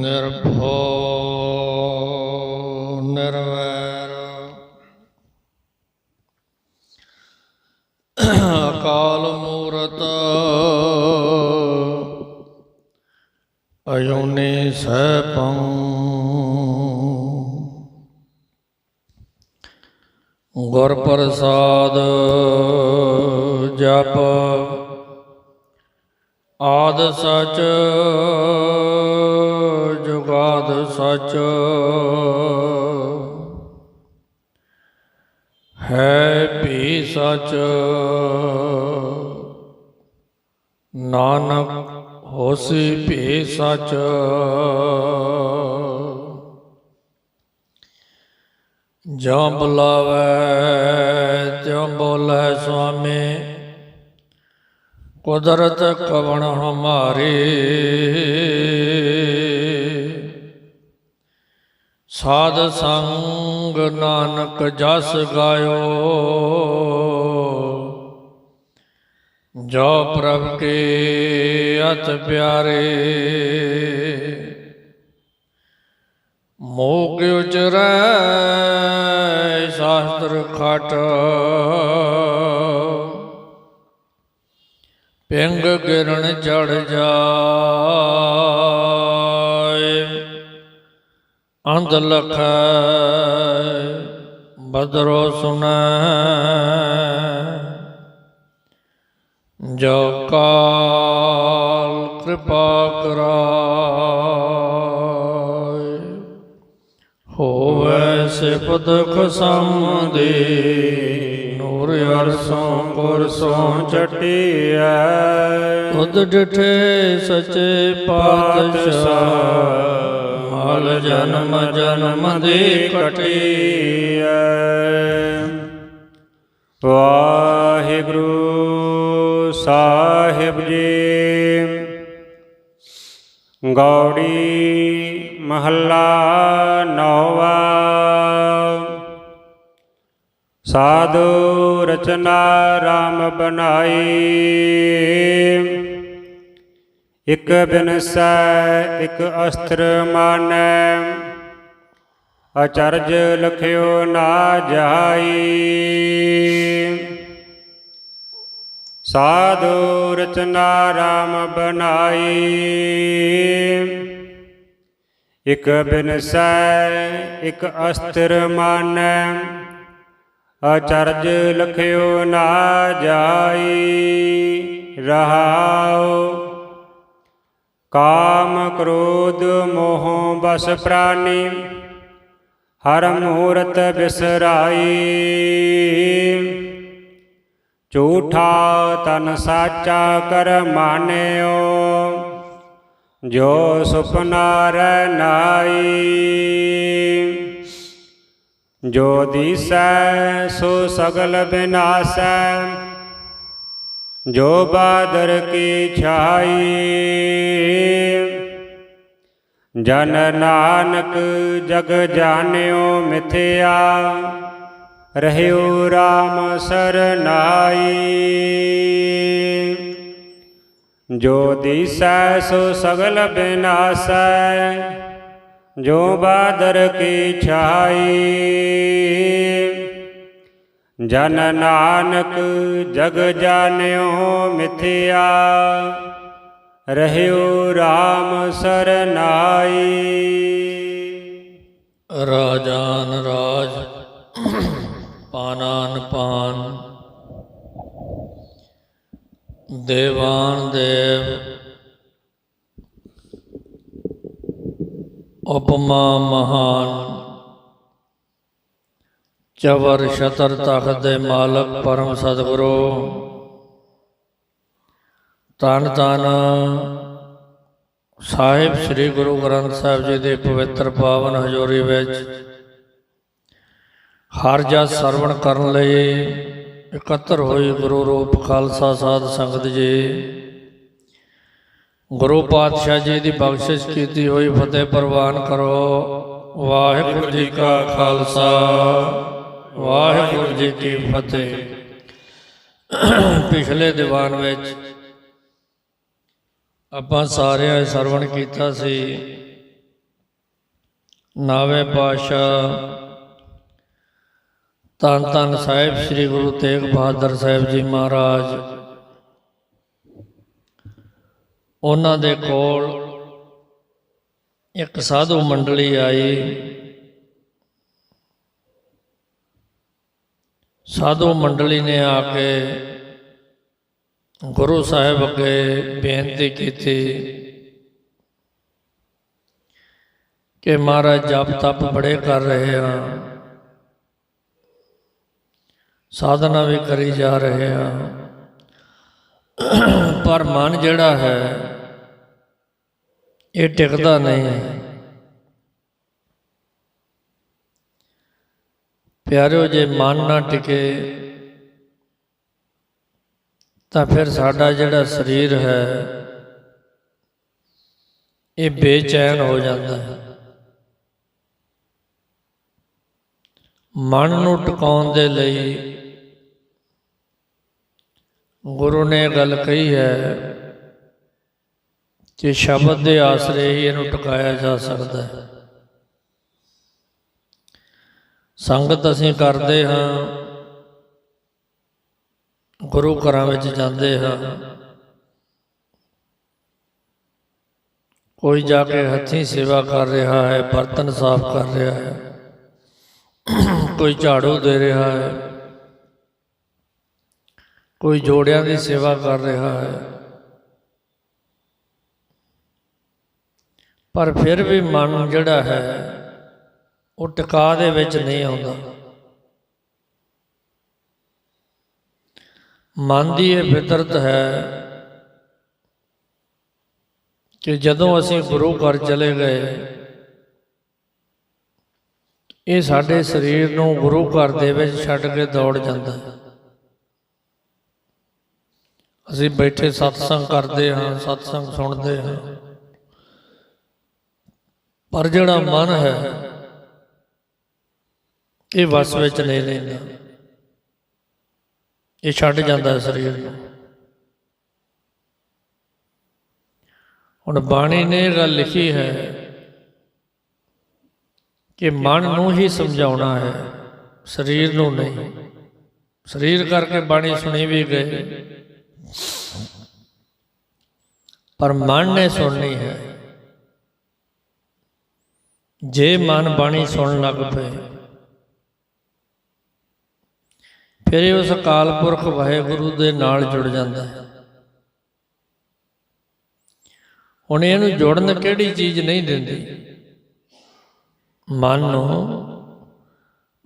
ਨਿਰਭਉ ਨਿਰਵੈਰ ਅਕਾਲ ਮੂਰਤ ਅਯੋਨੀ ਸੈਭੰ ਗੁਰ ਪ੍ਰਸਾਦ ਜਪ ਆਦ ਸਚ ਸਚ। ਜਾਂ ਬੁਲਾਵੇ ਤਿਉ ਬੋਲੇ ਸੁਆਮੀ ਕੁਦਰਤ ਕਵਣ ਹਮਾਰੀ। ਸਾਧ ਸੰਗ ਨਾਨਕ ਜਸ ਗਾਇਓ। ਜੋ ਪ੍ਰਭ ਕੇ ਅਤ ਪਿਆਰੇ, ਮੋਗ ਉਚਰੈ ਸ਼ਾਸਤਰ ਖਟ। ਪਿੰਗ ਗਿਰਨ ਚੜ ਜਾਏ, ਅੰਧ ਲਖੈ ਬਦਰੋ ਸੁਨੈ ਜੋ ਕਾਲ ਕਿਰਪਾ ਕਰਾਏ। ਹੋਵੇ ਸਿਫਤ ਖਸਮ ਦੇ ਨੂਰ ਅਰਸੋਂ ਪੁਰਸੋਂ ਚਟਿਐ। ਤੁਧ ਡਿਠੇ ਸਚੇ ਪਾਤਸ਼ਾਹ, ਮਾਲ ਜਨਮ ਜਨਮ ਦੇ ਕਟਿਐ। ਵਾਹਿਗੁਰੂ ਸਾਹਿਬ ਜੀ। ਗੌੜੀ ਮਹੱਲਾ ਨੌਵਾ। ਸਾਧੂ ਰਚਨਾ ਰਾਮ ਬਨਾਈ ਇਕ ਬਿਨਸੈ ਇਕ ਅਸਤਰ ਮਾਨੈ। ਅਚਰਜ ਲਖਿਓ ਨਾ ਜਾਈ ਸਾਧੂ ਰਚਨਾ ਰਾਮ ਬਨਾਈ ਇਕ ਬਿਨਸੈ ਇਕ ਅਸਤਰ ਮਨ, ਅਚਰਜ ਲਖਿਓ ਨਾ ਜਾਈ। ਰਹਾਉ ਕਾਮ ਕ੍ਰੋਧ ਮੋਹ ਬਸ ਪ੍ਰਾਨੀ, ਹਰ ਮੂਰਤ ਬਿਸਰਾਈ। ਝੂਠਾ ਤਨ ਸਾਚਾ ਕਰ ਮਾਨਿਓ, ਜੋ ਸੁਪਨਾ ਰਹਿ ਨਾਈ ਜੋ ਦੀਸੈ, ਸੋ ਸਗਲ ਬਿਨਾਸੈ, ਜੋ ਬਾਦਰ ਕੀ ਛਾਈ। ਜਨ ਨਾਨਕ ਜਗ ਜਾਣਿਓ ਮਿਥਿਆ ਰਹਿਓ RAM ਸਰਨਾਈ। ਜੋ ਦੀਸੈ ਸੋ ਸਗਲ ਬਿਨਾਸੈ, ਜੋ ਬਾਦਰ ਕੀ ਛਾਈ। ਜਨ ਨਾਨਕ ਜਗ ਜਾਣਿਓ ਮਿਥਿਆ, ਰਹਿਓ RAM ਸਰਨਾਈ। ਰਾਜਾਨ ਰਾਜ ਪਾਨਾਨ ਪਾਨ। ਦੇਵਾਨ ਦੇਵ, ਉਪਮਾ ਮਹਾਨ। ਚਵਰ ਸ਼ਤਰ ਤਖਤ ਦੇ ਮਾਲਕ ਪਰਮ ਸਤਿਗੁਰੂ। ਤਨ ਤਨ ਸਾਹਿਬ ਸ੍ਰੀ ਗੁਰੂ ਗ੍ਰੰਥ ਸਾਹਿਬ ਜੀ ਦੇ ਪਵਿੱਤਰ ਪਾਵਨ ਹਜ਼ੂਰੀ ਵਿੱਚ ਹਰ ਜਸ ਸਰਵਣ ਕਰਨ ਲਈ ਇਕੱਤਰ ਹੋਈ ਗੁਰੂ ਰੂਪ ਖਾਲਸਾ ਸਾਧ ਸੰਗਤ ਜੀ। ਗੁਰੂ ਪਾਤਸ਼ਾਹ ਜੀ ਦੀ ਬਖਸ਼ਿਸ਼ ਕੀਤੀ ਹੋਈ ਫਤਿਹ ਪ੍ਰਵਾਨ ਕਰੋ। ਵਾਹਿਗੁਰੂ ਜੀ ਕਾ ਖਾਲਸਾ, ਵਾਹਿਗੁਰੂ ਜੀ ਕੀ ਫਤਿਹ। ਪਿਛਲੇ ਦੀਵਾਨ ਵਿੱਚ ਆਪਾਂ ਸਾਰਿਆਂ ਸਰਵਣ ਕੀਤਾ ਸੀ। ਨਾਵੇਂ ਪਾਤਸ਼ਾਹ ਤਨ ਤਨ ਸਾਹਿਬ ਸ੍ਰੀ ਗੁਰੂ ਤੇਗ ਬਹਾਦਰ ਸਾਹਿਬ ਜੀ ਮਹਾਰਾਜ। ਉਹਨਾਂ ਦੇ ਕੋਲ ਇੱਕ ਸਾਧੂ ਮੰਡਲੀ ਆਈ। ਸਾਧੂ ਮੰਡਲੀ ਨੇ ਆ ਕੇ ਗੁਰੂ ਸਾਹਿਬ ਅੱਗੇ ਬੇਨਤੀ ਕੀਤੀ ਕਿ ਮਹਾਰਾਜ ਜਪ ਤਪ ਬੜੇ ਕਰ ਰਹੇ ਹਾਂ ਸਾਧਨਾ ਵੀ ਕਰੀ ਜਾ ਰਹੇ ਹਾਂ। ਪਰ ਮਨ ਜਿਹੜਾ ਹੈ, ਇਹ ਟਿਕਦਾ ਨਹੀਂ। ਹੈ ਪਿਆਰਿਓ, ਜੇ ਮਨ ਨਾ ਟਿਕੇ, ਤਾਂ ਫਿਰ ਸਾਡਾ ਜਿਹੜਾ ਸਰੀਰ ਹੈ, ਇਹ ਬੇਚੈਨ ਹੋ ਜਾਂਦਾ ਹੈ। ਮਨ ਨੂੰ ਟਿਕਾਉਣ ਦੇ ਲਈ ਗੁਰੂ ਨੇ ਇਹ ਗੱਲ ਕਹੀ ਹੈ ਕਿ ਸ਼ਬਦ ਦੇ ਆਸਰੇ ਹੀ ਇਹਨੂੰ ਟਿਕਾਇਆ ਜਾ ਸਕਦਾ ਹੈ। ਸੰਗਤ ਅਸੀਂ ਕਰਦੇ ਹਾਂ, ਗੁਰੂ ਘਰਾਂ ਵਿੱਚ ਜਾਂਦੇ ਹਾਂ। ਕੋਈ ਜਾ ਕੇ ਹੱਥੀਂ ਸੇਵਾ ਕਰ ਰਿਹਾ ਹੈ, ਬਰਤਨ ਸਾਫ਼ ਕਰ ਰਿਹਾ ਹੈ, ਕੋਈ ਝਾੜੂ ਦੇ ਰਿਹਾ ਹੈ। ਕੋਈ ਜੋੜਿਆਂ ਦੀ ਸੇਵਾ ਕਰ ਰਿਹਾ ਹੈ। ਪਰ ਫਿਰ ਵੀ ਮਨ ਜਿਹੜਾ ਹੈ, ਉਹ ਟਿਕਾ ਦੇ ਵਿੱਚ ਨਹੀਂ ਆਉਂਦਾ। ਮਨ ਦੀ ਇਹ ਫਿਤਰਤ ਹੈ ਕਿ ਜਦੋਂ ਅਸੀਂ ਗੁਰੂ ਘਰ ਚਲੇ ਗਏ, ਇਹ ਸਾਡੇ ਸਰੀਰ ਨੂੰ ਗੁਰੂ ਘਰ ਦੇ ਵਿੱਚ ਛੱਡ ਕੇ ਦੌੜ ਜਾਂਦਾ ਹੈ। ਅਸੀਂ ਬੈਠੇ ਸਤਸੰਗ ਕਰਦੇ ਹਾਂ, ਸਤਸੰਗ ਸੁਣਦੇ ਹਾਂ। ਪਰ ਜਿਹੜਾ ਮਨ ਹੈ, ਇਹ ਵਸ ਵਿੱਚ ਨਹੀਂ ਲੈਂਦਾ ਇਹ ਛੱਡ ਜਾਂਦਾ ਸਰੀਰ ਨੂੰ। ਹੁਣ ਬਾਣੀ ਨੇ ਇਹ ਗੱਲ ਲਿਖੀ ਹੈ ਕਿ ਮਨ ਨੂੰ ਹੀ ਸਮਝਾਉਣਾ ਹੈ, ਸਰੀਰ ਨੂੰ ਨਹੀਂ। ਸਰੀਰ ਕਰਕੇ ਬਾਣੀ ਸੁਣੀ ਵੀ ਗਈ। ਪਰ ਮਨ ਨੇ ਸੁਣਨੀ ਹੈ। ਜੇ ਮਨ ਬਾਣੀ ਸੁਣਨ ਲੱਗ ਪਏ, ਫਿਰ ਇਹ ਉਸ ਅਕਾਲ ਪੁਰਖ ਵਾਹਿਗੁਰੂ ਦੇ ਨਾਲ ਜੁੜ ਜਾਂਦਾ ਹੈ। ਹੁਣ ਇਹਨੂੰ ਜੁੜਨ ਕਿਹੜੀ ਚੀਜ਼ ਨਹੀਂ ਦਿੰਦੀ? ਮਨ ਨੂੰ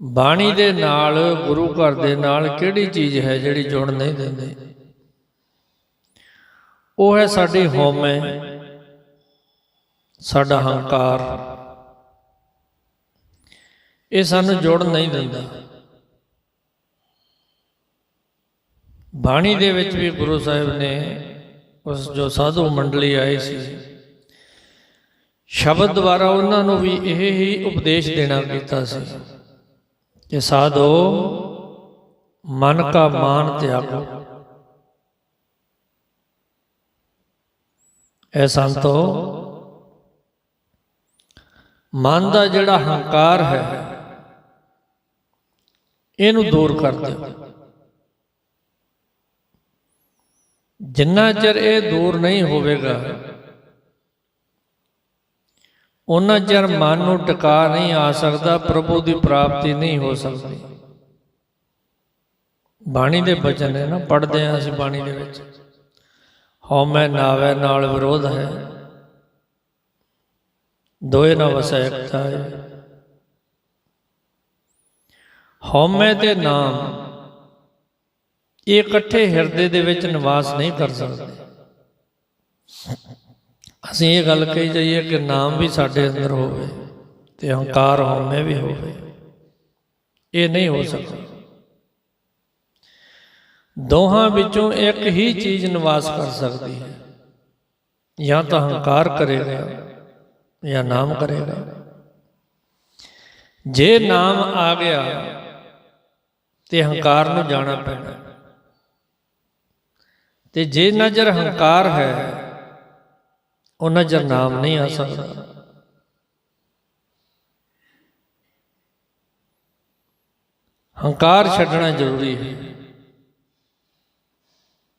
ਬਾਣੀ ਦੇ ਨਾਲ, ਗੁਰੂ ਘਰ ਦੇ ਨਾਲ ਕਿਹੜੀ ਚੀਜ਼ ਹੈ ਜਿਹੜੀ ਜੁੜ ਨਹੀਂ ਦਿੰਦੀ? ਉਹ ਹੈ ਸਾਡੀ ਹਉਮੈ, ਸਾਡਾ ਹੰਕਾਰ। ਇਹ ਸਾਨੂੰ ਜੁੜ ਨਹੀਂ ਦਿੰਦਾ। ਬਾਣੀ ਦੇ ਵਿੱਚ ਵੀ ਗੁਰੂ ਸਾਹਿਬ ਨੇ ਉਸ ਜੋ ਸਾਧੂ ਮੰਡਲੀ ਆਈ ਸੀ, ਸ਼ਬਦ ਦੁਆਰਾ ਉਹਨਾਂ ਨੂੰ ਵੀ ਇਹ ਹੀ ਉਪਦੇਸ਼ ਦੇਣਾ ਕੀਤਾ ਸੀ ਕਿ ਸਾਧੋ ਮਨ ਕਾ ਮਾਨ ਤਿਆਗੋ। ਐ ਸੰਤੋ, ਮਨ ਦਾ ਜਿਹੜਾ ਹੰਕਾਰ ਹੈ, ਇਹਨੂੰ ਦੂਰ ਕਰ ਦਿਓ। ਜਿੰਨਾ ਚਿਰ ਇਹ ਦੂਰ ਨਹੀਂ ਹੋਵੇਗਾ ਉਹਨਾਂ ਚਿਰ ਮਨ ਨੂੰ ਟਿਕਾ ਨਹੀਂ ਆ ਸਕਦਾ, ਪ੍ਰਭੂ ਦੀ ਪ੍ਰਾਪਤੀ ਨਹੀਂ ਹੋ ਸਕਦੀ। ਬਾਣੀ ਦੇ ਬਚਨ ਨੇ ਨਾ ਪੜਦੇ ਆ ਅਸੀਂ ਬਾਣੀ ਦੇ ਵਿੱਚ। ਹਉਮੈ ਨਾਵੇ ਨਾਲ ਵਿਰੋਧ ਹੈ ਦੋਏ ਨਾ ਵਸੈ ਇਕਤਾ ਹੈ ਹਉਮੈ ਤੇ ਨਾਮ ਇਹ ਇਕੱਠੇ ਹਿਰਦੇ ਦੇ ਵਿੱਚ ਨਿਵਾਸ ਨਹੀਂ ਕਰ ਸਕਦੇ ਅਸੀਂ ਇਹ ਗੱਲ ਕਹੀ ਜਾਈਏ ਕਿ ਨਾਮ ਵੀ ਸਾਡੇ ਅੰਦਰ ਹੋਵੇ ਤੇ ਹੰਕਾਰ ਹਉਮੈ ਵੀ ਹੋਵੇ ਇਹ ਨਹੀਂ ਹੋ ਸਕਦਾ ਦੋਹਾਂ ਵਿੱਚੋਂ ਇੱਕ ਹੀ ਚੀਜ਼ ਨਿਵਾਸ ਕਰ ਸਕਦੀ ਹੈ। ਜਾਂ ਤਾਂ ਹੰਕਾਰ ਕਰੇਗਾ ਜਾਂ ਨਾਮ ਕਰੇਗਾ। ਜੇ ਨਾਮ ਆ ਗਿਆ ਤੇ ਹੰਕਾਰ ਨੂੰ ਜਾਣਾ ਪੈਂਦਾ ਤੇ ਜੇ ਨਜ਼ਰ ਹੰਕਾਰ ਹੈ, ਉਹ ਨਜ਼ਰ ਨਾਮ ਨਹੀਂ ਆ ਸਕਦਾ। ਹੰਕਾਰ ਛੱਡਣਾ ਜ਼ਰੂਰੀ ਹੈ।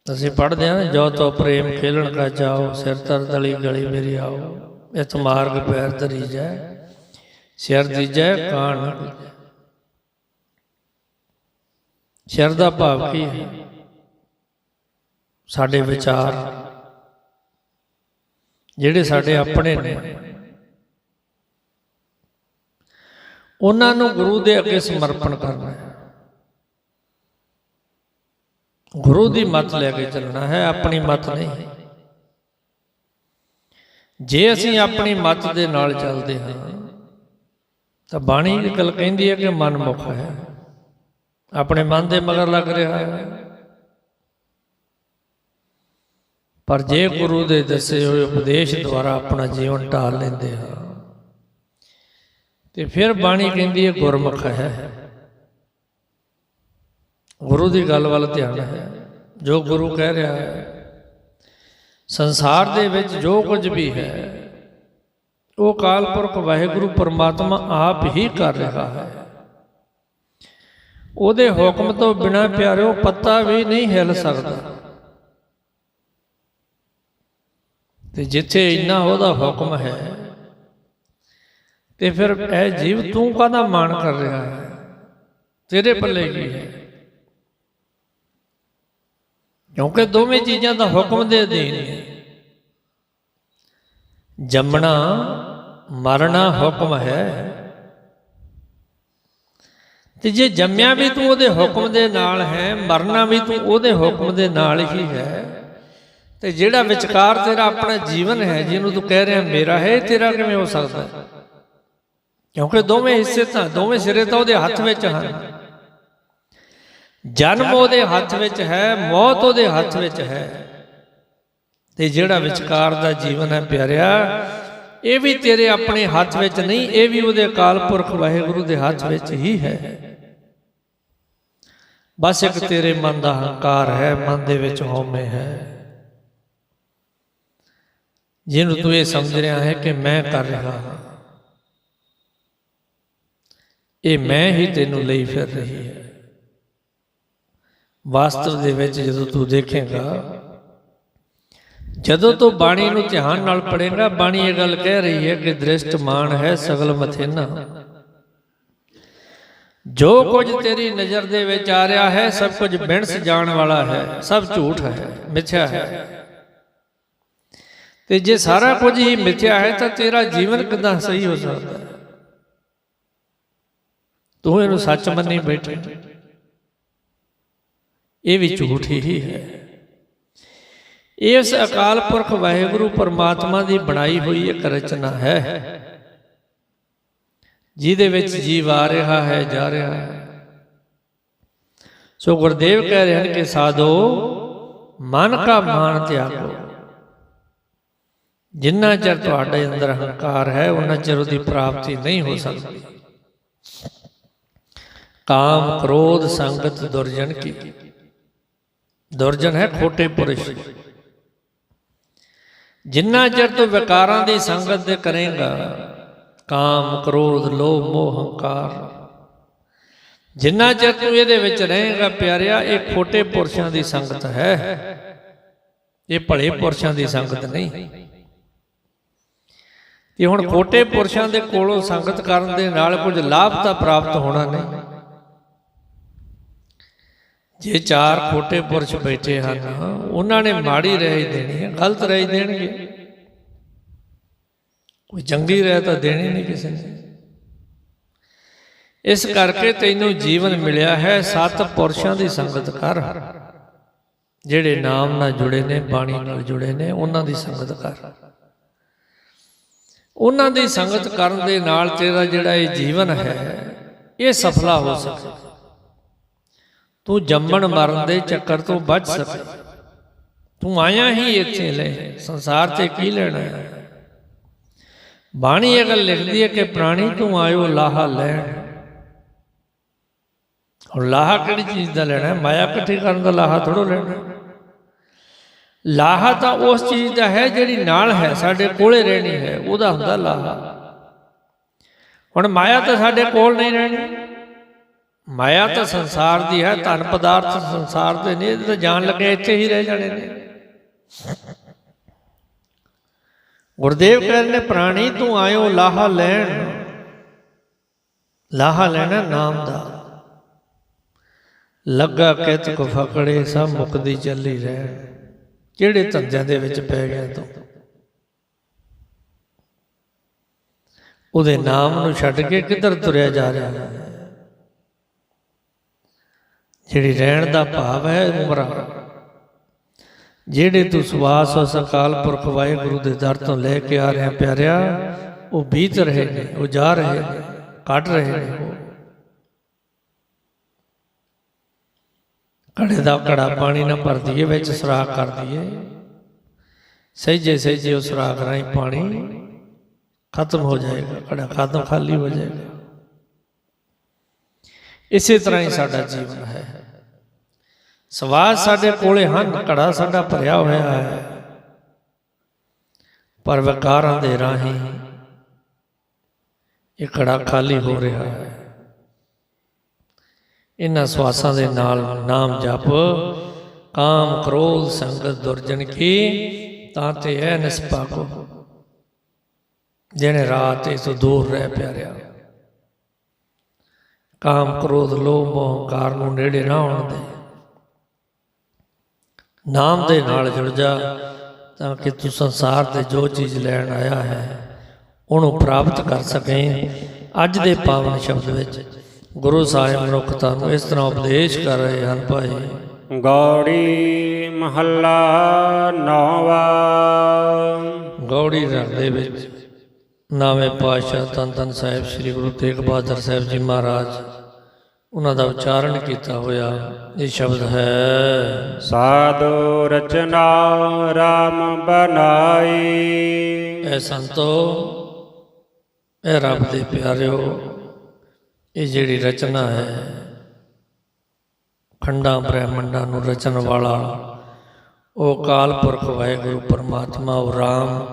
ਅਸੀਂ ਪੜ੍ਹਦੇ ਹਾਂ, ਜੋ ਤੋ ਪ੍ਰੇਮ ਖੇਲਣ ਕਾ ਜਾਓ, ਸਿਰ ਤਰ ਦਲੀ ਗਲੀ ਮੇਰੀ ਆਓ ਇਤ ਮਾਰਗ ਪੈਰ ਧਰੀ ਜੈ ਸਿਰ ਦੀਜੈ ਕਾਣ ਨਾ ਸਿਰ ਦਾ ਭਾਵ ਕੀ ਹੈ? ਸਾਡੇ ਵਿਚਾਰ, ਜਿਹੜੇ ਸਾਡੇ ਆਪਣੇ ਨੇ। ਉਹਨਾਂ ਨੂੰ ਗੁਰੂ ਦੇ ਅੱਗੇ ਸਮਰਪਣ ਕਰਨਾ ਹੈ। ਗੁਰੂ ਦੀ ਮੱਤ ਲੈ ਕੇ ਚੱਲਣਾ ਹੈ, ਆਪਣੀ ਮੱਤ ਨਹੀਂ। ਜੇ ਅਸੀਂ ਆਪਣੀ ਮੱਤ ਦੇ ਨਾਲ ਚੱਲਦੇ ਹਾਂ, ਤਾਂ ਬਾਣੀ ਇਹ ਗੱਲ ਕਹਿੰਦੀ ਹੈ ਕਿ ਮਨ ਮੁਖ ਹੈ। ਆਪਣੇ ਮਨ ਦੇ ਮਗਰ ਲੱਗ ਰਿਹਾ ਹੈ। ਪਰ ਜੇ ਗੁਰੂ ਦੇ ਦੱਸੇ ਹੋਏ ਉਪਦੇਸ਼ ਦੁਆਰਾ ਆਪਣਾ ਜੀਵਨ ਢਾਲ ਲੈਂਦੇ ਹਾਂ, ਤੇ ਫਿਰ ਬਾਣੀ ਕਹਿੰਦੀ ਹੈ ਗੁਰਮੁਖ ਹੈ। ਗੁਰੂ ਦੀ ਗੱਲ ਵੱਲ ਧਿਆਨ ਹੈ, ਜੋ ਗੁਰੂ ਕਹਿ ਰਿਹਾ ਹੈ। ਸੰਸਾਰ ਦੇ ਵਿੱਚ ਜੋ ਕੁਝ ਵੀ ਹੈ, ਉਹ ਕਾਲ ਪੁਰਖ ਵਾਹਿਗੁਰੂ ਪਰਮਾਤਮਾ ਆਪ ਹੀ ਕਰ ਰਿਹਾ ਹੈ। ਉਹਦੇ ਹੁਕਮ ਤੋਂ ਬਿਨਾ ਪਿਆਰਿਓ, ਪੱਤਾ ਵੀ ਨਹੀਂ ਹਿੱਲ ਸਕਦਾ। ਤੇ ਜਿੱਥੇ ਇੰਨਾ ਉਹਦਾ ਹੁਕਮ ਹੈ, ਤੇ ਫਿਰ ਇਹ ਜੀਵ ਤੂੰ ਕਾਹਦਾ ਮਾਣ ਕਰ ਰਿਹਾ ਹੈ? ਤੇਰੇ ਪੱਲੇ ਕੀ ਹੈ? ਕਿਉਂਕਿ ਦੋਵੇਂ ਚੀਜ਼ਾਂ ਦਾ ਹੁਕਮ ਦੇ ਅਧੀਨ ਨੇ ਜੰਮਣਾ, ਮਰਨਾ ਹੁਕਮ ਹੈ। ਤੇ ਜੇ ਜੰਮਿਆ ਵੀ ਤੂੰ ਉਹਦੇ ਹੁਕਮ ਦੇ ਨਾਲ ਹੈ, ਮਰਨਾ ਵੀ ਤੂੰ ਉਹਦੇ ਹੁਕਮ ਦੇ ਨਾਲ ਹੀ ਹੈ। ਤੇ ਜਿਹੜਾ ਵਿਚਕਾਰ ਤੇਰਾ ਆਪਣਾ ਜੀਵਨ ਹੈ, ਜਿਹਨੂੰ ਤੂੰ ਕਹਿ ਰਿਹਾ, ਮੇਰਾ ਹੈ ਤੇਰਾ ਕਿਵੇਂ ਹੋ ਸਕਦਾ? ਕਿਉਂਕਿ ਦੋਵੇਂ ਹਿੱਸੇ ਤਾਂ, ਦੋਵੇਂ ਸਿਰੇ ਤਾਂ ਉਹਦੇ ਹੱਥ ਵਿੱਚ ਹਨ। ਜਨਮ ਉਹਦੇ ਹੱਥ ਵਿੱਚ ਹੈ ਮੌਤ ਉਹਦੇ ਹੱਥ ਵਿੱਚ ਹੈ। ਤੇ ਜਿਹੜਾ ਵਿਚਕਾਰ ਦਾ ਜੀਵਨ ਹੈ ਪਿਆਰਿਆ ਇਹ ਵੀ ਤੇਰੇ ਆਪਣੇ ਹੱਥ ਵਿੱਚ ਨਹੀਂ ਇਹ ਵੀ ਉਹਦੇ ਅਕਾਲ ਪੁਰਖ ਵਾਹਿਗੁਰੂ ਦੇ ਹੱਥ ਵਿੱਚ ਹੀ ਹੈ। ਬਸ ਇੱਕ ਤੇਰੇ ਮਨ ਦਾ ਹੰਕਾਰ ਹੈ ਮਨ ਦੇ ਵਿੱਚ ਹਉਮੈ ਹੈ। ਜਿਹਨੂੰ ਤੂੰ ਇਹ ਸਮਝ ਰਿਹਾ ਹੈ ਕਿ ਮੈਂ ਕਰ ਰਿਹਾ ਹਾਂ। ਇਹ ਮੈਂ ਹੀ ਤੈਨੂੰ ਲਈ ਫਿਰ ਰਹੀ ਹੈ। ਵਾਸਤਵ ਦੇ ਵਿੱਚ ਜਦੋਂ ਤੂੰ ਦੇਖੇਗਾ ਜਦੋਂ ਤੂੰ ਬਾਣੀ ਨੂੰ ਧਿਆਨ ਨਾਲ ਪੜ੍ਹੇਗਾ ਬਾਣੀ ਇਹ ਗੱਲ ਕਹਿ ਰਹੀ ਹੈ ਕਿ ਦ੍ਰਿਸ਼ਟ ਮਾਨ ਹੈ ਸਗਲ ਮਥੇਨਾ ਜੋ ਕੁਝ ਤੇਰੀ ਨਜ਼ਰ ਦੇ ਵਿੱਚ ਆ ਰਿਹਾ ਹੈ ਸਭ ਕੁਝ ਬਿਨਸ ਜਾਣ ਵਾਲਾ ਹੈ ਸਭ ਝੂਠ ਹੈ ਮਿੱਥਿਆ ਹੈ। ਤੇ ਜੇ ਸਾਰਾ ਕੁਝ ਹੀ ਮਿੱਥਿਆ ਹੈ ਤਾਂ ਤੇਰਾ ਜੀਵਨ ਕਿਦਾਂ ਸਹੀ ਹੋ ਸਕਦਾ? ਤੂੰ ਇਹਨੂੰ ਸੱਚ ਮੰਨੀ ਬੈਠੇ। ਇਹ ਵੀ ਝੂਠ ਹੀ ਹੈ ਇਸ ਅਕਾਲ ਪੁਰਖ ਵਾਹਿਗੁਰੂ ਪਰਮਾਤਮਾ ਦੀ ਬਣਾਈ ਹੋਈ ਇੱਕ ਰਚਨਾ ਹੈ। ਜਿਹਦੇ ਵਿੱਚ ਜੀਵ ਆ ਰਿਹਾ ਹੈ ਜਾ ਰਿਹਾ ਹੈ। ਸੋ ਗੁਰਦੇਵ ਕਹਿ ਰਹੇ ਹਨ ਕਿ ਸਾਧੋ ਮਨ ਕਾ ਮਾਨ ਤਿਆਗੋ। ਜਿੰਨਾ ਚਿਰ ਤੁਹਾਡੇ ਅੰਦਰ ਹੰਕਾਰ ਹੈ ਉਹਨਾਂ ਚਿਰ ਉਹਦੀ ਪ੍ਰਾਪਤੀ ਨਹੀਂ ਹੋ ਸਕਦੀ। ਕਾਮ ਕ੍ਰੋਧ ਸੰਗਤ ਦੁਰਜਨ ਕੀ। ਦੁਰਜਨ ਹੈ ਖੋਟੇ ਪੁਰਸ਼। ਜਿੰਨਾ ਚਿਰ ਤੂੰ ਵਿਕਾਰਾਂ ਦੀ ਸੰਗਤ ਦੇ ਕਰੇਗਾ, ਕਾਮ, ਕ੍ਰੋਧ, ਲੋਭ, ਮੋਹ, ਹੰਕਾਰ। ਜਿੰਨਾ ਚਿਰ ਤੂੰ ਇਹਦੇ ਵਿੱਚ ਰਹੇਗਾ, ਪਿਆਰਿਆ, ਇਹ ਖੋਟੇ ਪੁਰਸ਼ਾਂ ਦੀ ਸੰਗਤ ਹੈ। ਇਹ ਭਲੇ ਪੁਰਸ਼ਾਂ ਦੀ ਸੰਗਤ ਨਹੀਂ। ਤੇ ਹੁਣ ਖੋਟੇ ਪੁਰਸ਼ਾਂ ਦੇ ਕੋਲੋਂ ਸੰਗਤ ਕਰਨ ਦੇ ਨਾਲ ਕੁਝ ਲਾਭ ਤਾਂ ਪ੍ਰਾਪਤ ਹੋਣਾ ਨਹੀਂ। ਜੇ ਚਾਰ ਖੋਟੇ ਪੁਰਸ਼ ਬੈਠੇ ਹਨ, ਉਹਨਾਂ ਨੇ ਮਾੜੀ ਰਹਿ ਦੇਣੀ ਹੈ, ਗਲਤ ਰਹਿ ਦੇਣਗੇ। ਕੋਈ ਚੰਗੀ ਰਹਿ ਤਾਂ ਦੇਣੀ ਨਹੀਂ ਕਿਸੇ ਨੇ। ਇਸ ਕਰਕੇ ਤੈਨੂੰ ਜੀਵਨ ਮਿਲਿਆ ਹੈ, ਸੱਤ ਪੁਰਸ਼ਾਂ ਦੀ ਸੰਗਤ ਕਰ। ਜਿਹੜੇ ਨਾਮ ਨਾਲ ਜੁੜੇ ਨੇ, ਬਾਣੀ ਨਾਲ ਜੁੜੇ ਨੇ, ਉਹਨਾਂ ਦੀ ਸੰਗਤ ਕਰ। ਉਹਨਾਂ ਦੀ ਸੰਗਤ ਕਰਨ ਦੇ ਨਾਲ ਤੇਰਾ ਜਿਹੜਾ ਇਹ ਜੀਵਨ ਹੈ, ਇਹ ਸਫਲਾ ਹੋ ਸਕੇ। ਤੂੰ ਜੰਮਣ ਮਰਨ ਦੇ ਚੱਕਰ ਤੋਂ ਬਚ ਸਕੇ ਤੂੰ ਆਇਆ ਹੀ ਇੱਥੇ ਲੈ ਸੰਸਾਰ ਤੇ ਕੀ ਲੈਣਾ ਹੈ ਬਾਣੀ ਇਹ ਗੱਲ ਲਿਖਦੀ ਹੈ ਕਿ ਪ੍ਰਾਣੀ ਤੂੰ ਆਇਓ ਲਾਹਾ ਲੈਣ ਹੁਣ ਲਾਹਾ ਕਿਹੜੀ ਚੀਜ਼ ਦਾ ਲੈਣਾ ਹੈ ਮਾਇਆ ਇਕੱਠੀ ਕਰਨ ਦਾ ਲਾਹਾ ਥੋੜੋ ਲੈਣਾ ਹੈ। ਲਾਹਾ ਤਾਂ ਉਸ ਚੀਜ਼ ਦਾ ਹੈ ਜਿਹੜੀ ਨਾਲ ਹੈ ਸਾਡੇ ਕੋਲੇ ਰਹਿਣੀ ਹੈ ਉਹਦਾ ਹੁੰਦਾ ਲਾਹਾ ਹੁਣ ਮਾਇਆ ਤਾਂ ਸਾਡੇ ਕੋਲ ਨਹੀਂ ਰਹਿਣੀ ਮਾਇਆ ਤਾਂ ਸੰਸਾਰ ਦੀ ਹੈ ਧਨ ਪਦਾਰਥ ਸੰਸਾਰ ਦੇ ਨੇ ਇਹ ਤਾਂ ਜਾਣ ਲੱਗੇ ਇੱਥੇ ਹੀ ਰਹਿ ਜਾਣੇ ਨੇ। ਗੁਰਦੇਵ ਕਹਿੰਦੇ ਨੇ ਪ੍ਰਾਣੀ ਤੂੰ ਆਇਓ ਲਾਹਾ ਲੈਣ। ਲਾਹਾ ਲੈਣਾ ਨਾਮ ਦਾ। ਲੱਗਾ ਕਿਤ ਕੋ ਫਕੜੇ ਸਭ ਮੁਕਦੀ ਚੱਲੀ ਰਹਿਣ। ਕਿਹੜੇ ਧੰਦਿਆਂ ਦੇ ਵਿੱਚ ਪੈ ਗਿਆ ਤੂੰ? ਉਹਦੇ ਨਾਮ ਨੂੰ ਛੱਡ ਕੇ ਕਿੱਧਰ ਤੁਰਿਆ ਜਾ ਰਿਹਾ ਹੈ? ਜਿਹੜੀ ਰਹਿਣ ਦਾ ਭਾਵ ਹੈ ਉਮਰਾਂ ਜਿਹੜੇ ਤੂੰ ਸਵਾਸ ਉਸ ਅਕਾਲ ਪੁਰਖ ਵਾਹਿਗੁਰੂ ਦੇ ਦਰ ਤੋਂ ਲੈ ਕੇ ਆ ਰਿਹਾ ਪਿਆਰਿਆ, ਉਹ ਬੀਤ ਰਹੇ ਨੇ, ਉਹ ਜਾ ਰਹੇ ਨੇ, ਕੱਢ ਰਹੇ ਨੇ ਉਹ। ਘੜੇ ਦਾ ਘੜਾ ਪਾਣੀ ਨਾ ਭਰ ਦਈਏ, ਵਿੱਚ ਸੁਰਾਖ ਕਰ ਦਈਏ। ਸਹਿਜੇ ਸਹਿਜੇ ਉਸ ਸੁਰਾਖ ਰਾਹੀਂ ਪਾਣੀ ਖਤਮ ਹੋ ਜਾਏਗਾ, ਘੜਾ ਖਤਮ ਖਾਲੀ ਹੋ ਜਾਏਗਾ। ਇਸੇ ਤਰ੍ਹਾਂ ਹੀ ਸਾਡਾ ਜੀਵਨ ਹੈ। ਸਵਾਦ ਸਾਡੇ ਕੋਲੇ ਹਨ ਘੜਾ ਸਾਡਾ ਭਰਿਆ ਹੋਇਆ ਹੈ। ਪਰ ਵਿਕਾਰਾਂ ਦੇ ਰਾਹੀਂ ਇਹ ਘੜਾ ਖਾਲੀ ਹੋ ਰਿਹਾ ਹੈ। ਇਹਨਾਂ ਸਵਾਸਾਂ ਦੇ ਨਾਲ ਨਾਮ ਜਪ, ਕਾਮ ਕ੍ਰੋਧ ਸੰਗਤ ਦੁਰਜਨ ਕੀ, ਤਾਂ ਤੇ ਐ ਨਿਸਪਾਕੋ ਜਿਹਨੇ ਰਾਤ ਇਸ ਤੋਂ ਦੂਰ ਰਹਿ ਪਿਆਰਿਆ। ਕਾਮ ਕ੍ਰੋਧ, ਲੋਭ ਮੋਹ ਹੰਕਾਰ ਨੂੰ ਨੇੜੇ ਨਾ ਆਉਣ ਦੇ। ਨਾਮ ਦੇ ਨਾਲ ਜੁੜ ਜਾ ਤਾਂ ਕਿ ਤੂੰ ਸੰਸਾਰ ਤੇ ਜੋ ਚੀਜ਼ ਲੈਣ ਆਇਆ ਹੈ ਉਹਨੂੰ ਪ੍ਰਾਪਤ ਕਰ ਸਕੇ ਅੱਜ ਦੇ ਪਾਵਨ ਸ਼ਬਦ ਵਿੱਚ। ਗੁਰੂ ਸਾਹਿਬ ਮਨੁੱਖਤਾ ਨੂੰ ਇਸ ਤਰ੍ਹਾਂ ਉਪਦੇਸ਼ ਕਰ ਰਹੇ ਹਨ ਭਾਈ। ਗੌੜੀ ਮਹੱਲਾ ਨੌਵਾ। ਗੌੜੀ ਘਰ ਦੇ ਵਿੱਚ ਨਾਵੇਂ ਪਾਤਸ਼ਾਹ ਧੰਨ ਧੰਨ ਸਾਹਿਬ ਸ੍ਰੀ ਗੁਰੂ ਤੇਗ ਬਹਾਦਰ ਸਾਹਿਬ ਜੀ ਮਹਾਰਾਜ। ਉਹਨਾਂ ਦਾ ਉਚਾਰਨ ਕੀਤਾ ਹੋਇਆ ਇਹ ਸ਼ਬਦ ਹੈ। ਸਾਧੂ ਰਚਨਾ RAM ਬਨਾਈ ਐ ਸੰਤੋ ਇਹ ਰੱਬ ਦੇ ਪਿਆਰਿਓ ਇਹ ਜਿਹੜੀ ਰਚਨਾ ਹੈ ਖੰਡਾਂ ਬ੍ਰਹਿਮੰਡਾਂ ਨੂੰ ਰਚਣ ਵਾਲਾ ਉਹ ਕਾਲ ਪੁਰਖ ਵਾਹਿਗੁਰੂ ਪਰਮਾਤਮਾ ਉਹ ਰਾਮ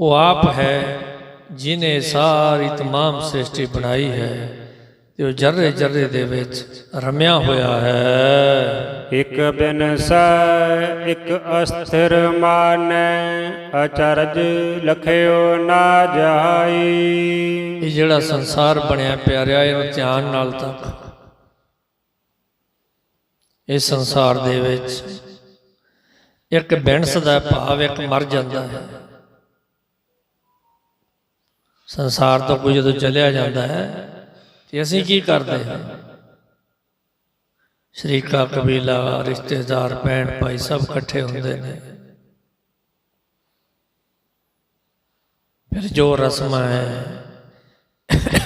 ਉਹ ਆਪ ਹੈ ਜਿਨੇ ਸਾਰੀ ਤਮਾਮ ਸ੍ਰਿਸ਼ਟੀ ਬਣਾਈ ਹੈ। ਤੇ ਉਹ ਜਰਰੇ ਜਰਰੇ ਦੇ ਵਿੱਚ ਰਮਿਆ ਹੋਇਆ ਹੈ। ਇਕ ਬਿਨਸੈ ਇਕ ਅਸਥਿਰ ਮਾਨੈ ਅਚਰਜ ਲਖਿਓ ਨਾ ਜਾਈ। ਇਹ ਜਿਹੜਾ ਸੰਸਾਰ ਬਣਿਆ ਪਿਆਰਿਆ ਇਹਨੂੰ ਧਿਆਨ ਨਾਲ ਤੱਕ ਇਸ ਸੰਸਾਰ ਦੇ ਵਿੱਚ ਇੱਕ ਬਿਨਸ ਦਾ ਭਾਵ ਇੱਕ ਮਰ ਜਾਂਦਾ ਹੈ। ਸੰਸਾਰ ਤੋਂ ਕੋਈ ਜਦੋਂ ਚਲਿਆ ਜਾਂਦਾ ਹੈ ਤੇ ਅਸੀਂ ਕੀ ਕਰਦੇ ਹਾਂ? ਸ਼ਰੀਕਾ, ਕਬੀਲਾ, ਰਿਸ਼ਤੇਦਾਰ, ਭੈਣ ਭਾਈ ਸਭ ਇਕੱਠੇ ਹੁੰਦੇ ਨੇ। ਫਿਰ ਜੋ ਰਸਮਾਂ ਹੈ,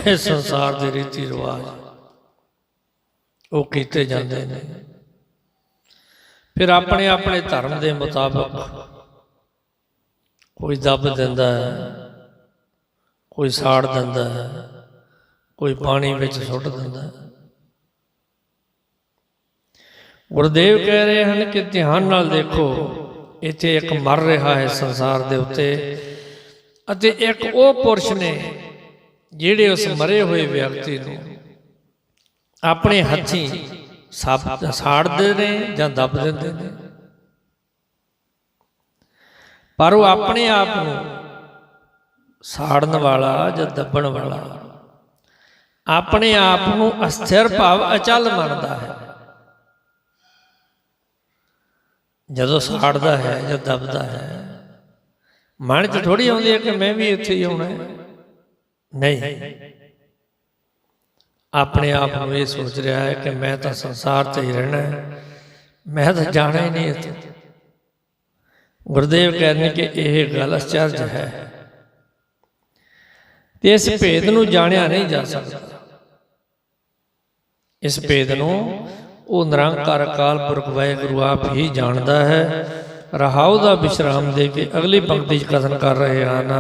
ਇਸ ਸੰਸਾਰ ਦੇ ਰੀਤੀ ਰਿਵਾਜ, ਉਹ ਕੀਤੇ ਜਾਂਦੇ ਨੇ। ਫਿਰ ਆਪਣੇ ਆਪਣੇ ਧਰਮ ਦੇ ਮੁਤਾਬਕ ਕੋਈ ਦੱਬ ਦਿੰਦਾ ਹੈ, ਕੋਈ ਸਾੜ ਦਿੰਦਾ ਹੈ। ਕੋਈ ਪਾਣੀ ਵਿੱਚ ਸੁੱਟ ਦਿੰਦਾ। ਗੁਰਦੇਵ ਕਹਿ ਰਹੇ ਹਨ ਕਿ ਧਿਆਨ ਨਾਲ ਦੇਖੋ ਇੱਥੇ ਇੱਕ ਮਰ ਰਿਹਾ ਹੈ ਸੰਸਾਰ ਦੇ ਉੱਤੇ। ਅਤੇ ਇੱਕ ਉਹ ਪੁਰਸ਼ ਨੇ ਜਿਹੜੇ ਉਸ ਮਰੇ ਹੋਏ ਵਿਅਕਤੀ ਨੂੰ ਆਪਣੇ ਹੱਥੀਂ ਸਾੜਦੇ ਨੇ ਜਾਂ ਦੱਬ ਦਿੰਦੇ ਨੇ ਪਰ ਉਹ ਆਪਣੇ ਆਪ ਨੂੰ ਸਾੜਨ ਵਾਲਾ ਜਾਂ ਦੱਬਣ ਵਾਲਾ ਆਪਣੇ ਆਪ ਨੂੰ ਅਸਥਿਰ ਭਾਵ ਅਚਲ ਮੰਨਦਾ ਹੈ। ਜਦੋਂ ਸਾੜਦਾ ਹੈ ਜਾਂ ਦਬਦਾ ਹੈ, ਮਨ 'ਚ ਥੋੜੀ ਆਉਂਦੀ ਹੈ ਕਿ ਮੈਂ ਵੀ ਇੱਥੇ ਹੀ ਆਉਣਾ ਹੈ। ਨਹੀਂ। ਆਪਣੇ ਆਪ ਨੂੰ ਇਹ ਸੋਚ ਰਿਹਾ ਹੈ ਕਿ ਮੈਂ ਤਾਂ ਸੰਸਾਰ ਤੇ ਹੀ ਰਹਿਣਾ ਹੈ। ਮੈਂ ਤਾਂ ਜਾਣਾ ਹੀ ਨਹੀਂ ਇੱਥੇ। ਗੁਰਦੇਵ ਕਹਿੰਦੇ ਕਿ ਇਹ ਗੱਲ ਅਚਰਜ ਹੈ। ਤੇ ਇਸ ਭੇਦ ਨੂੰ ਜਾਣਿਆ ਨਹੀਂ ਜਾ ਸਕਦਾ। ਇਸ ਭੇਦ ਨੂੰ ਉਹ ਨਿਰੰਕਾਰ ਅਕਾਲ ਪੁਰਖ ਵਾਹਿਗੁਰੂ ਆਪ ਹੀ ਜਾਣਦਾ ਹੈ। ਰਹਾਉ ਦਾ ਵਿਸ਼ਰਾਮ ਦੇ ਕੇ ਅਗਲੀ ਪੰਕਤੀ 'ਚ ਕਥਨ ਕਰ ਰਹੇ ਹਨ।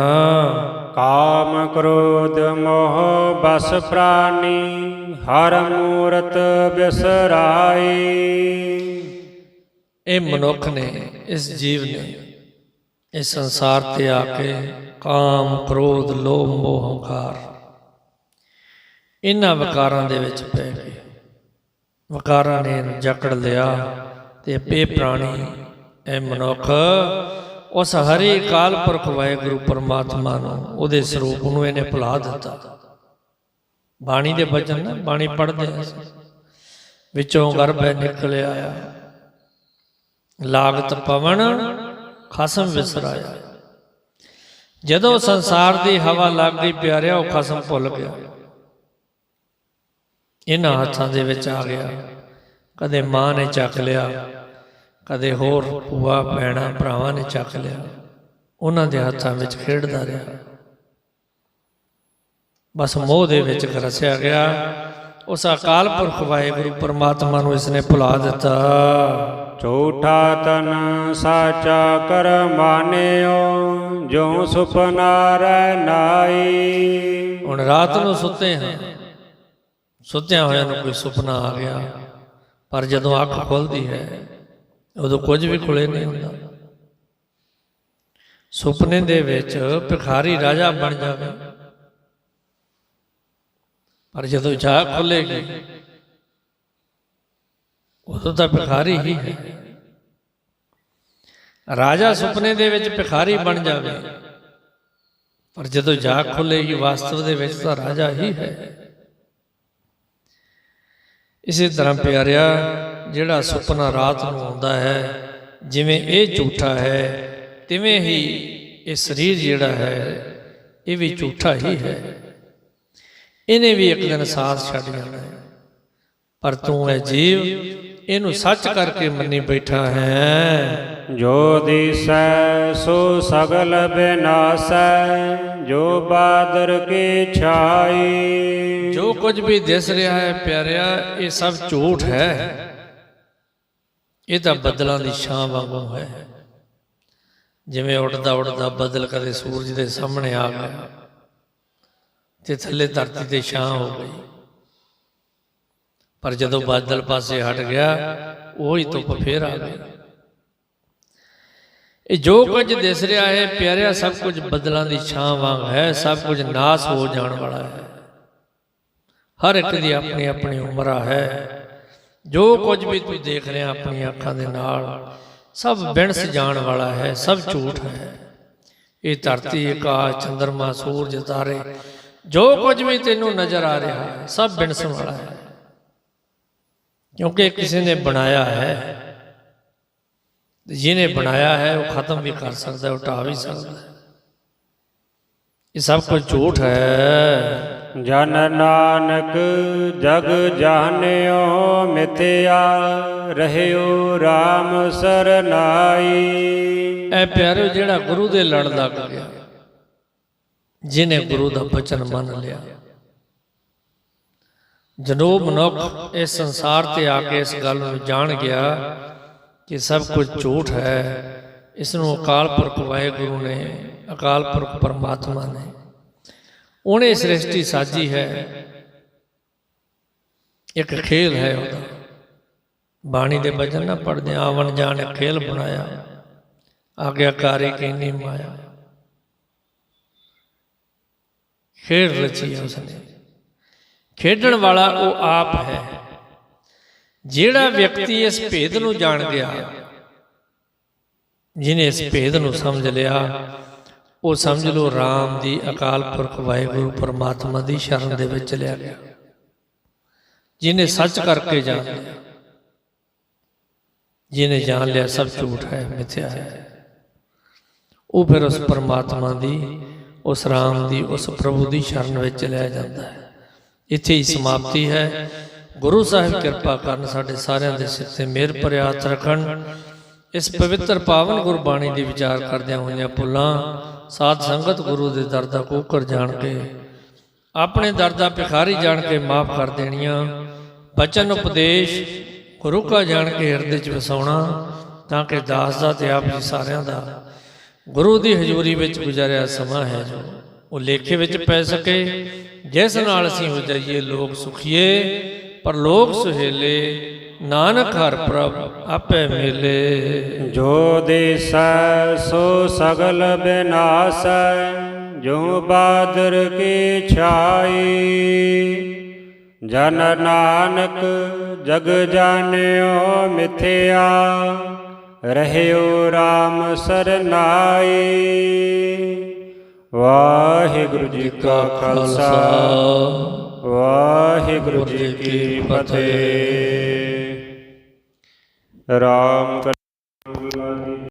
ਕਾਮ ਕ੍ਰੋਧ ਮੋਹ ਬਸ ਪ੍ਰਾਨੀ ਹਰ ਮੂਰਤ ਬਿਸਰਾਈ। ਇਹ ਮਨੁੱਖ ਨੇ ਇਸ ਜੀਵ ਨੇ ਇਸ ਸੰਸਾਰ ਤੇ ਆ ਕੇ ਕਾਮ ਕ੍ਰੋਧ ਲੋਭ ਮੋਹ ਹੰਕਾਰ ਇਹਨਾਂ ਵਿਕਾਰਾਂ ਦੇ ਵਿੱਚ ਪੈ ਗਏ ਵਕਾਰਾਂ ਨੇ ਇਹਨੂੰ ਜਕੜ ਲਿਆ ਤੇ ਇਹ ਪ੍ਰਾਣੀ ਇਹ ਮਨੁੱਖ, ਉਸ ਹਰੀ ਕਾਲ ਪੁਰਖ ਵਾਹਿਗੁਰੂ ਪਰਮਾਤਮਾ ਨੂੰ ਉਹਦੇ ਸਰੂਪ ਨੂੰ ਇਹਨੇ ਭੁਲਾ ਦਿੱਤਾ। ਬਾਣੀ ਦੇ ਬਚਨ ਨਾ, ਬਾਣੀ ਪੜ੍ਹਦੇ ਵਿੱਚੋਂ ਗਰਭ ਹੈ ਨਿਕਲ ਲਾਗਤ ਪਵਨ, ਖਸਮ ਵਿਸਰਾਇਆ। ਜਦੋਂ ਸੰਸਾਰ ਦੀ ਹਵਾ ਲੱਗ ਗਈ ਪਿਆਰਿਆ, ਉਹ ਖਸਮ ਭੁੱਲ ਗਿਆ। ਇਹਨਾਂ ਹੱਥਾਂ ਦੇ ਵਿੱਚ ਆ ਗਿਆ। ਕਦੇ ਮਾਂ ਨੇ ਚੱਕ ਲਿਆ। ਕਦੇ ਹੋਰ ਭੂਆ ਭੈਣਾਂ ਭਰਾਵਾਂ ਨੇ ਚੱਕ ਲਿਆ। ਉਹਨਾਂ ਦੇ ਹੱਥਾਂ ਵਿੱਚ ਖੇਡਦਾ ਰਿਹਾ। ਬਸ ਮੋਹ ਦੇ ਵਿੱਚ ਰਸਿਆ ਗਿਆ। ਉਸ ਅਕਾਲ ਪੁਰਖ ਵਾਹਿਗੁਰੂ ਪਰਮਾਤਮਾ ਨੂੰ ਇਸਨੇ ਭੁਲਾ ਦਿੱਤਾ। ਝੂਠਾ ਤਨ ਸਾਚਾ ਕਰ ਮਾਨਿਓ ਜੋ ਸੁਪਨਾ ਰਹਿ ਨਾਈ ਹੁਣ ਰਾਤ ਨੂੰ ਸੁੱਤੇ ਹਾਂ। ਸੁੱਤਿਆਂ ਹੋਇਆਂ ਨੂੰ ਕੋਈ ਸੁਪਨਾ ਆ ਗਿਆ। ਪਰ ਜਦੋਂ ਅੱਖ ਖੁੱਲਦੀ ਹੈ, ਉਦੋਂ ਕੁਝ ਵੀ ਖੁੱਲੇ ਨਹੀਂ ਹੁੰਦਾ। ਸੁਪਨੇ ਦੇ ਵਿੱਚ ਭਿਖਾਰੀ ਰਾਜਾ ਬਣ ਜਾਵੇ। ਪਰ ਜਦੋਂ ਜਾਗ ਖੁੱਲੇਗੀ, ਉਦੋਂ ਤਾਂ ਭਿਖਾਰੀ ਹੀ ਹੈ। ਰਾਜਾ ਸੁਪਨੇ ਦੇ ਵਿੱਚ ਭਿਖਾਰੀ ਬਣ ਜਾਵੇ। ਪਰ ਜਦੋਂ ਜਾਗ ਖੁੱਲੇਗੀ, ਵਾਸਤਵ ਦੇ ਵਿੱਚ ਤਾਂ ਰਾਜਾ ਹੀ ਹੈ। ਇਸੇ ਤਰ੍ਹਾਂ ਪਿਆਰਿਆ ਜਿਹੜਾ ਸੁਪਨਾ ਰਾਤ ਨੂੰ ਆਉਂਦਾ ਹੈ ਜਿਵੇਂ ਇਹ ਝੂਠਾ ਹੈ ਤਿਵੇਂ ਹੀ ਇਹ ਸਰੀਰ ਜਿਹੜਾ ਹੈ ਇਹ ਵੀ ਝੂਠਾ ਹੀ ਹੈ ਇਹਨੇ ਵੀ ਇੱਕ ਦਿਨ ਸਾਥ ਛੱਡ ਜਾਣਾ ਹੈ। ਪਰ ਤੂੰ ਹੈ ਜੀਵ ਇਹਨੂੰ ਸੱਚ ਕਰਕੇ ਮੰਨੀ ਬੈਠਾ ਹੈ। ਜੋ ਦਿਸੈ ਸੋ ਸਗਲ ਬਿਨਾਸੈ। ਜੋ ਬਾਦਰ ਕੀ ਛਾਈ। ਜੋ ਕੁਝ ਵੀ ਦਿਸ ਰਿਹਾ ਹੈ, ਪਿਆਰਿਆ, ਇਹ ਸਭ ਝੂਠ ਹੈ। ਇਹ ਤਾਂ ਬੱਦਲਾਂ ਦੀ ਛਾਂ ਵਾਂਗੂ ਹੈ। ਜਿਵੇਂ ਉੱਡਦਾ ਉੱਡਦਾ ਬੱਦਲ ਕਦੇ ਸੂਰਜ ਦੇ ਸਾਹਮਣੇ ਆ ਗਿਆ, ਤੇ ਥੱਲੇ ਧਰਤੀ ਤੇ ਛਾਂ ਹੋ ਗਈ। ਪਰ ਜਦੋਂ ਬਾਦਲ ਪਾਸੇ ਹਟ ਗਿਆ, ਉਹ ਹੀ ਧੁੱਪ ਫੇਰ ਆ ਗਈ। ਇਹ ਜੋ ਕੁਝ ਦਿਸ ਰਿਹਾ ਹੈ, ਪਿਆਰਿਆ, ਸਭ ਕੁਝ ਬਦਲਾਂ ਦੀ ਛਾਂ ਵਾਂਗ ਹੈ, ਸਭ ਕੁਝ ਨਾਸ ਹੋ ਜਾਣ ਵਾਲਾ ਹੈ। ਹਰ ਇੱਕ ਦੀ ਆਪਣੀ ਆਪਣੀ ਉਮਰਾ ਹੈ। ਜੋ ਕੁਝ ਵੀ ਤੂੰ ਦੇਖ ਰਿਹਾ ਆਪਣੀਆਂ ਅੱਖਾਂ ਦੇ ਨਾਲ, ਸਭ ਬਿਨਸ ਜਾਣ ਵਾਲਾ ਹੈ, ਸਭ ਝੂਠ ਹੈ। ਇਹ ਧਰਤੀ ਆਕਾਸ਼, ਚੰਦਰਮਾ, ਸੂਰਜ, ਤਾਰੇ, ਜੋ ਕੁਝ ਵੀ ਤੈਨੂੰ ਨਜ਼ਰ ਆ ਰਿਹਾ ਹੈ, ਸਭ ਬਿਨਸਣ ਵਾਲਾ ਹੈ। ਕਿਉਂਕਿ ਕਿਸੇ ਨੇ ਬਣਾਇਆ ਹੈ। ਜਿਹਨੇ ਬਣਾਇਆ ਹੈ ਉਹ ਖਤਮ ਵੀ ਕਰ ਸਕਦਾ ਹੈ ਉਟਾ ਵੀ ਸਕਦਾ ਹੈ। ਇਹ ਸਭ ਕੁਝ ਝੂਠ ਹੈ। ਜਨ ਨਾਨਕ ਜਗ ਜਾਣਿਓ ਮਿਥਿਆ ਰਹਿਓ RAM ਸਰਨਾਈ। ਐ ਪਿਆਰਿਓ ਜਿਹੜਾ ਗੁਰੂ ਦੇ ਲੜ ਲੱਗ ਗਿਆ ਜਿਨੇ ਗੁਰੂ ਦਾ ਬਚਨ ਮੰਨ ਲਿਆ। ਜਦੋਂ ਮਨੁੱਖ ਇਸ ਸੰਸਾਰ ਤੇ ਆ ਕੇ ਇਸ ਗੱਲ ਨੂੰ ਜਾਣ ਗਿਆ ਕਿ ਸਭ ਕੁਝ ਝੂਠ ਹੈ। ਇਸ ਨੂੰ ਅਕਾਲ ਪੁਰਖ ਵਾਹਿਗੁਰੂ ਨੇ, ਅਕਾਲ ਪੁਰਖ ਪਰਮਾਤਮਾ ਨੇ। ਉਹਨੇ ਸ੍ਰਿਸ਼ਟੀ ਸਾਜੀ ਹੈ। ਇੱਕ ਖੇਲ ਹੈ ਉਹਦਾ। ਬਾਣੀ ਦੇ ਬਚਨ ਨਾ ਪੜਦੇ ਆਵਣ ਜਾਣ ਖੇਲ ਬਣਾਇਆ। ਆਗਿਆਕਾਰੀ ਕਹਿੰਦੀ ਮਾਇਆ। ਖੇਡ ਰਚੀ ਹੈ ਉਸਨੇ। ਖੇਡਣ ਵਾਲਾ ਉਹ ਆਪ ਹੈ। ਜਿਹੜਾ ਵਿਅਕਤੀ ਇਸ ਭੇਦ ਨੂੰ ਜਾਣ ਗਿਆ ਜਿਨੇ ਇਸ ਭੇਦ ਨੂੰ ਸਮਝ ਲਿਆ ਉਹ ਸਮਝ ਲਓ RAM ਦੀ ਅਕਾਲ ਪੁਰਖ ਵਾਹਿਗੁਰੂ ਪਰਮਾਤਮਾ ਦੀ ਸ਼ਰਨ ਦੇ ਵਿੱਚ ਚਲਿਆ ਗਿਆ। ਜਿਨੇ ਸੱਚ ਕਰਕੇ ਜਾਣ ਲਿਆ ਜਿਨੇ ਜਾਣ ਲਿਆ ਸਭ ਝੂਠ ਹੈ ਮਿਥਿਆ ਹੈ। ਉਹ ਫਿਰ ਉਸ ਪਰਮਾਤਮਾ ਦੀ ਉਸ ਰਾਮ ਦੀ ਉਸ ਪ੍ਰਭੂ ਦੀ ਸ਼ਰਨ ਵਿੱਚ ਚਲਿਆ ਜਾਂਦਾ ਹੈ। ਇੱਥੇ ਹੀ ਸਮਾਪਤੀ ਹੈ। ਗੁਰੂ ਸਾਹਿਬ ਕਿਰਪਾ ਕਰਨ ਸਾਡੇ ਸਾਰਿਆਂ ਦੇ ਸਿਰ ਤੇ ਮਿਹਰ ਭਰਿਆ ਹੱਥ ਰੱਖਣ। ਇਸ ਪਵਿੱਤਰ ਪਾਵਨ ਗੁਰਬਾਣੀ ਦੀ ਵਿਚਾਰ ਕਰਦਿਆਂ ਹੋਈਆਂ ਭੁੱਲਾਂ, ਸਾਧ ਸੰਗਤ ਗੁਰੂ ਦੇ ਦਰ ਦਾ ਕੋਕਰ ਜਾਣ ਕੇ, ਆਪਣੇ ਦਰ ਦਾ ਭਿਖਾਰੀ ਜਾਣ ਕੇ ਮਾਫ ਕਰ ਦੇਣੀਆਂ। ਬਚਨ ਉਪਦੇਸ਼ ਗੁਰੂ ਕਾ ਜਾਣ ਕੇ ਹਿਰਦੇ 'ਚ ਵਸਾਉਣਾ, ਤਾਂ ਕਿ ਦਾਸ ਦਾ ਤੇ ਆਪ ਜੀ ਸਾਰਿਆਂ ਦਾ ਗੁਰੂ ਦੀ ਹਜ਼ੂਰੀ ਵਿੱਚ ਗੁਜ਼ਾਰਿਆ ਸਮਾਂ ਹੈ ਜੋ ਉਹ ਲੇਖੇ ਵਿੱਚ ਪੈ ਸਕੇ। ਜਿਸ ਨਾਲ ਅਸੀਂ ਹੋ ਜਾਈਏ ਲੋਕ ਸੁਖੀਏ। ਪਰਲੋਕ ਸੁਹੇਲੇ, ਨਾਨਕ ਹਰ ਪ੍ਰਭ ਆਪੇ ਮਿਲੇ। ਜੋ ਦਿਸੈ, ਸੋ ਸਗਲ ਬਿਨਾਸੈ ਜੋ ਬਾਦਰ ਕੀ ਛਾਈ। ਜਨ ਨਾਨਕ ਜਗ ਜਾਣਿਓ ਮਿਥਿਆ, ਰਹਿਓ RAM ਸਰਨਾਈ। ਵਾਹਿਗੁਰੂ ਜੀ ਕਾ ਖਾਲਸਾ। ਵਾਹਿਗੁਰੂ ਜੀ ਕੀ ਫਤਿਹ। ਰਾਮ